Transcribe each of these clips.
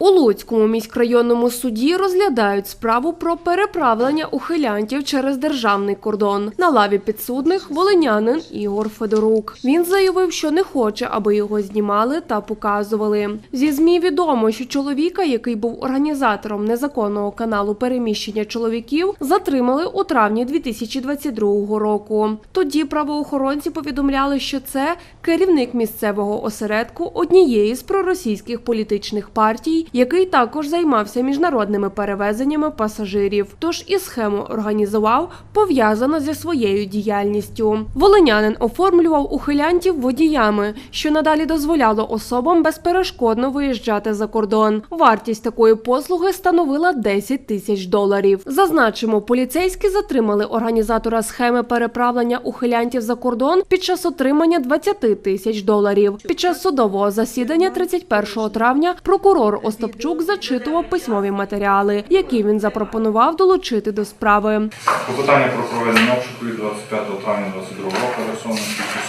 У Луцькому міськрайонному суді розглядають справу про переправлення ухилянтів через державний кордон. На лаві підсудних волинянин Ігор Федорук. Він заявив, що не хоче, аби його знімали та показували. Зі змі відомо, що чоловіка, який був організатором незаконного каналу переміщення чоловіків, затримали у травні 2022 року. Тоді правоохоронці повідомляли, що це керівник місцевого осередку однієї з проросійських політичних партій, який також займався міжнародними перевезеннями пасажирів. Тож і схему організував пов'язано зі своєю діяльністю. Волинянин оформлював ухилянтів водіями, що надалі дозволяло особам безперешкодно виїжджати за кордон. Вартість такої послуги становила 10 тисяч доларів. Зазначимо, поліцейські затримали організатора схеми переправлення ухилянтів за кордон під час отримання 20 тисяч доларів. Під час судового засідання 31 травня прокурор Остапчук зачитував письмові матеріали, які він запропонував долучити до справи. Клопотання про проведення обшуку від 25 травня 2022 року адресовано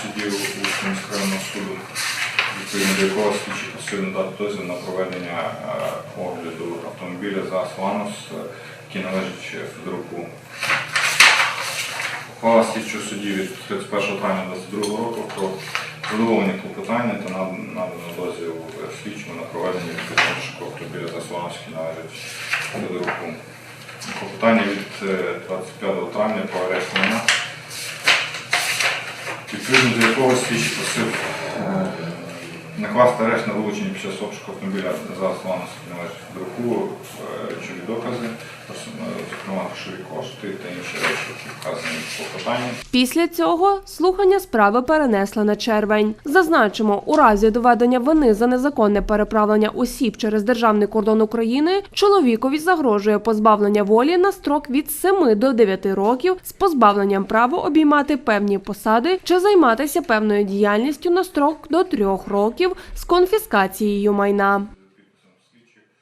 суддів Луцького міськрайонного суду, відповідно до якого слідчі просили надати дозвіл на проведення е, огляду автомобіля за Сланос, е, який належить Федоруку. Ухвала слідчого судді від 31 травня 2022 року про задоволення клопотання та над- надано дозвіл е, слідчому на проведення відповідного обшуку автомобіля за Сланос, який належить Федоруку. Клопотання від е, 25 травня по арешту майна, відповідно до якого слідчий просив е, накласти арешт на вилучення під час обшуку автомобіля за Славного належить друку, речові докази, персона- зокрема грошові кошти та інші речі, які вказані в клопотанні. Після цього слухання справи перенесли на червень. Зазначимо, у разі доведення вини за незаконне переправлення осіб через державний кордон України чоловікові загрожує позбавлення волі на строк від 7 до 9 років з позбавленням права обіймати певні посади чи займатися певною діяльністю на строк до 3 років з конфіскацією майна.